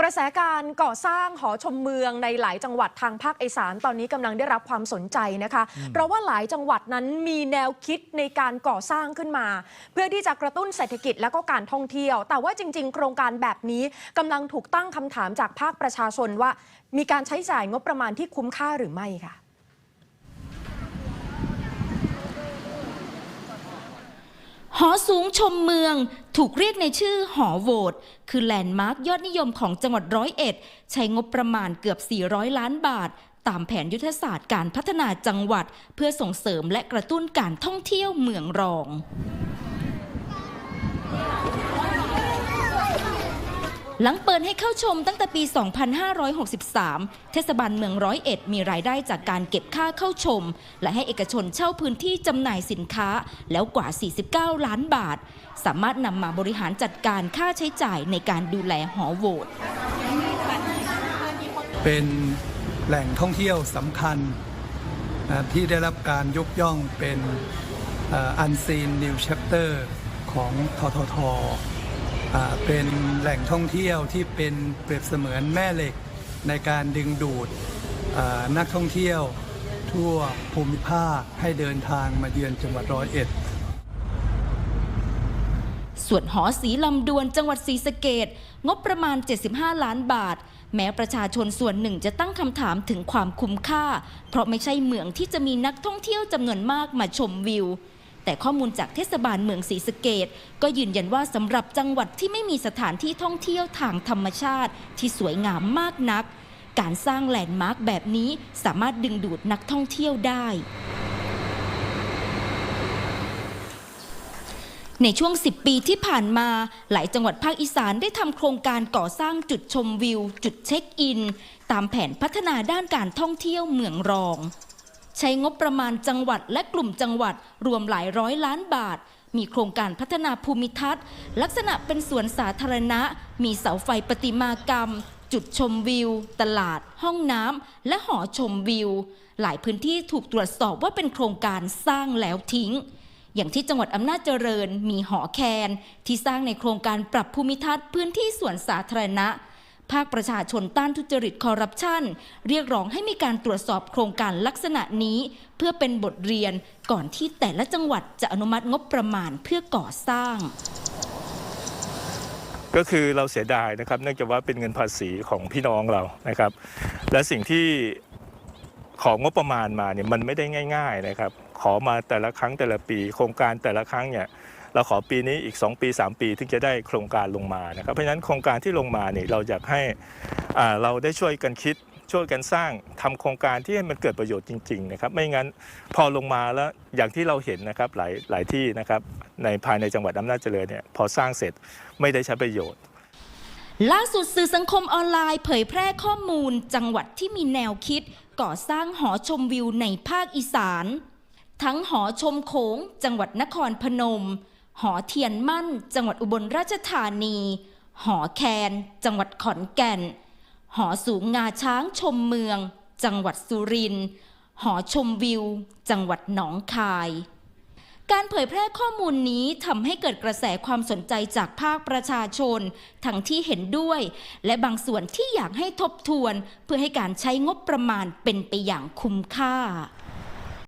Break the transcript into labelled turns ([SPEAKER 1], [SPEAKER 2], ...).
[SPEAKER 1] กระแสการก่อสร้างหอชมเมืองในหลายจังหวัดทางภาคอีสานตอนนี้กำลังได้รับความสนใจนะคะ เพราะว่าหลายจังหวัดนั้นมีแนวคิดในการก่อสร้างขึ้นมา เพื่อที่จะกระตุ้นเศรษฐกิจและก็การท่องเที่ยว แต่ว่าจริง ๆ โครงการแบบนี้กำลังถูกตั้งคำถามจากภาคประชาชนว่า มีการใช้จ่ายงบประมาณที่คุ้มค่าหรือไม่ค่ะ
[SPEAKER 2] หอสูงชมเมือง ถูกเรียกในชื่อหอโหวตคือแลนด์มาร์คยอดนิยมของจังหวัดร้อยเอ็ดใช้งบประมาณเกือบ 400 ล้านบาท ตามแผนยุทธศาสตร์การพัฒนาจังหวัด เพื่อส่งเสริมและกระตุ้นการท่องเที่ยวเมืองรอง หลังเปิดให้เข้าชมตั้งแต่ปี 2563 เทศบาลเมืองร้อยเอ็ดมีรายได้จากการเก็บค่าเข้าชม และให้เอกชนเช่าพื้นที่จำหน่ายสินค้าแล้วกว่า 49 ล้านบาท สามารถนำมาบริหารจัดการค่าใช้จ่ายในการดูแลหอโหวต
[SPEAKER 3] เป็นแหล่งท่องเที่ยวสำคัญที่ได้รับการยกย่องเป็นอันซีนนิวแชปเตอร์ของททท เป็นแหล่งท่องเที่ยวที่เป็นเปรียบเสมือนแม่เหล็กในการดึงดูดนักท่องเที่ยวทั่วภูมิภาคให้เดินทางมาเยือนจังหวัดร้อยเอ็ด
[SPEAKER 2] ส่วนหอสีลำดวนจังหวัดศรีสะเกดงบประมาณ 75 ล้านบาท แม้ประชาชนส่วนหนึ่งจะตั้งคำถามถึงความคุ้มค่า เพราะไม่ใช่เมืองที่จะมีนักท่องเที่ยวจำนวนมากมาชมวิว แต่ข้อมูลจากเทศบาลเมืองศรีสะเกดก็ยืนยันว่าสำหรับจังหวัดที่ไม่มีสถานที่ท่องเที่ยวทางธรรมชาติ ที่สวยงามมากนัก การสร้างแลนด์มาร์คแบบนี้สามารถดึงดูดนักท่องเที่ยวได้ในช่วง 10 ปีที่ผ่านมา หลายจังหวัดภาคอีสานได้ทำโครงการก่อสร้างจุดชมวิว จุดเช็คอิน ตามแผนพัฒนาด้านการท่องเที่ยวเมืองรอง ใช้งบประมาณจังหวัดและกลุ่มจังหวัดรวมหลายร้อยล้านบาท มีโครงการพัฒนาภูมิทัศน์ ลักษณะเป็นสวนสาธารณะ มีเสาไฟประติมากรรม จุดชมวิว ตลาด ห้องน้ำและหอชมวิว หลายพื้นที่ถูกตรวจสอบว่าเป็นโครงการสร้างแล้วทิ้งอย่างที่จังหวัดอำนาจเจริญมีหอแคน ที่สร้างในโครงการปรับภูมิทัศน์พื้นที่สวนสาธารณะ ภาคประชาชนต้านทุจริตคอร์รัปชันเรียกร้องให้มีการตรวจสอบโครงการลักษณะนี้ เพื่อเป็นบทเรียนก่อนที่แต่ละจังหวัดจะอนุมัติงบประมาณเพื่อก่อสร้าง
[SPEAKER 4] ก็คือเราเสียดายนะครับ เนื่องจากว่าเป็นเงินภาษีของพี่น้องเรานะครับ และสิ่งที่ของงบประมาณมาเนี่ยมันไม่ได้ง่าย ๆนะครับ ขอมาแต่ละครั้งแต่ละปี โครงการแต่ละครั้งเนี่ยเราขอปีนี้อีก 2 ปี 3 ปีถึงจะได้โครงการลงมานะครับเพราะฉะนั้นโครงการที่ลงมาเนี่ยเราอยากให้เราได้ช่วยกันคิดช่วยกันสร้างทำโครงการที่ให้มันเกิดประโยชน์จริง ๆ นะครับ ไม่งั้นพอลงมาแล้วอย่างที่เราเห็นนะครับหลายหลายที่นะครับในภายในจังหวัดอำนาจเจริญเนี่ยพอสร้างเสร็จไม่ได้ใช้ประโยชน์
[SPEAKER 2] ล่าสุดสื่อสังคมออนไลน์เผยแพร่ข้อมูล จังหวัดที่มีแนวคิด ก่อสร้างหอชมวิวในภาคอีสาน ทั้งหอชมโขงจังหวัดนครพนม หอเทียนมั่น จังหวัดอุบลราชธานี หอแคน จังหวัดขอนแก่น หอสูงงาช้างชมเมือง จังหวัดสุรินทร์หอชมวิว จังหวัดหนองคาย การเผยแพร่ข้อมูลนี้ทำให้เกิดกระแสความสนใจจากภาคประชาชน ทั้งที่เห็นด้วย และบางส่วนที่อยากให้ทบทวน เพื่อให้การใช้งบประมาณเป็นไปอย่างคุ้มค่า